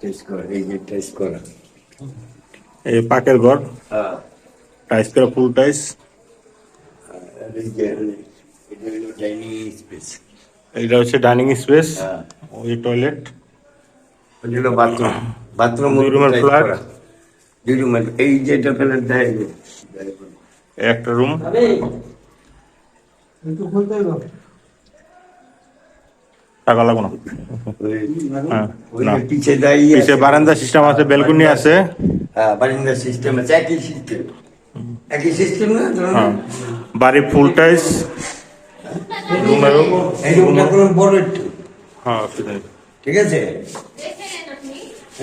Test কর এই যে টেস্ট করা। এই পাকের ঘর হ্যাঁ। টাইস করা ফুল টাইস যে এটা ডাইনিং এইটা হচ্ছে ডাইনিং স্পেস হ্যাঁ। ওই টয়লেট ওই বাথরুম বাথরুম দুই রুমের? দুই রুমের এই যেটা ফেলে দেয় একটা রুম টাকা লাগবো না। হ্যাঁ ওই না। পিছে বারান্দা সিস্টেম আছে বেলকুনি আছে। হ্যাঁ বারিন্দার সিস্টেম আছে একই সিস্টেম একই সিস্টেম না? হ্যাঁ। বাড়ি ফুল টাইস বড় একটু। হ্যাঁ ঠিক আছে।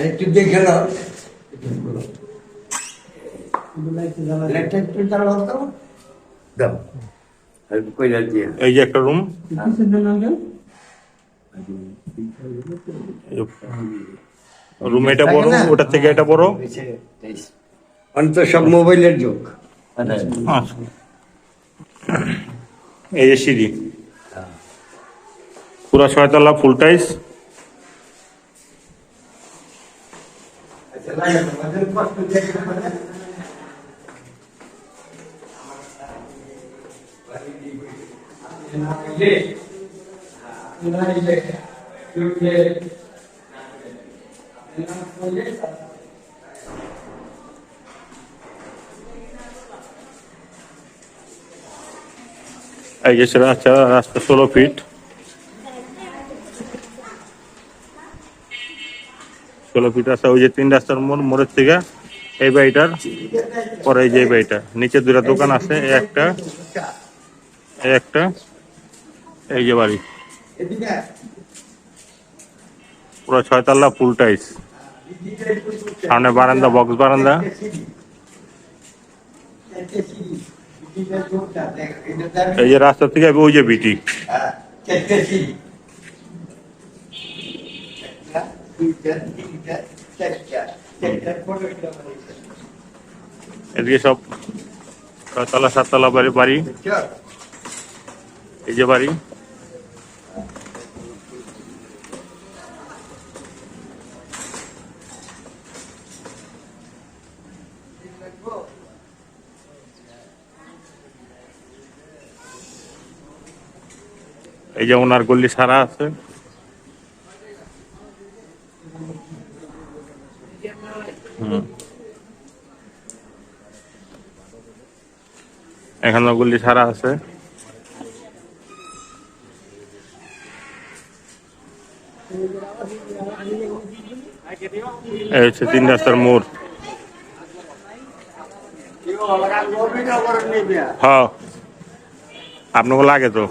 একটু দেখে নাও। এই যে একটা রুম রুম এটা বড় ওটা থেকে এটা বড়? অন্ত সব মোবাইলের যুগ। আচ্ছা। এই যে সিঁড়ি। পুরা ছয়তলা ফুল টাইস এই যে সে রাস্তা রাস্তা ষোলো ফিট ষোলো ফিট রাস্তা, ওই যে তিন রাস্তার মোড়, মোড়ের থেকে এই বাড়িটার, পরে যে বাড়িটা। নিচে দুটা দোকান আছে একটা একটা, এই যে বাড়ি। পুরো ছয়তলা ফুল টাইস সামনে বারান্দা বক্স বারান্দা। এই যে রাস্তা থেকে ওই যে বিটি এদিকে সব ছয়তলা সাততলা বাড়ি বাড়ি। এই যে বাড়ি। এই যে ওনার গল্লি সারা আছে। এখানে গল্লি সারা আছে। এই হচ্ছে তিন রাস্তার মোড়। হ্যাঁ। আপনাকে লাগে তো?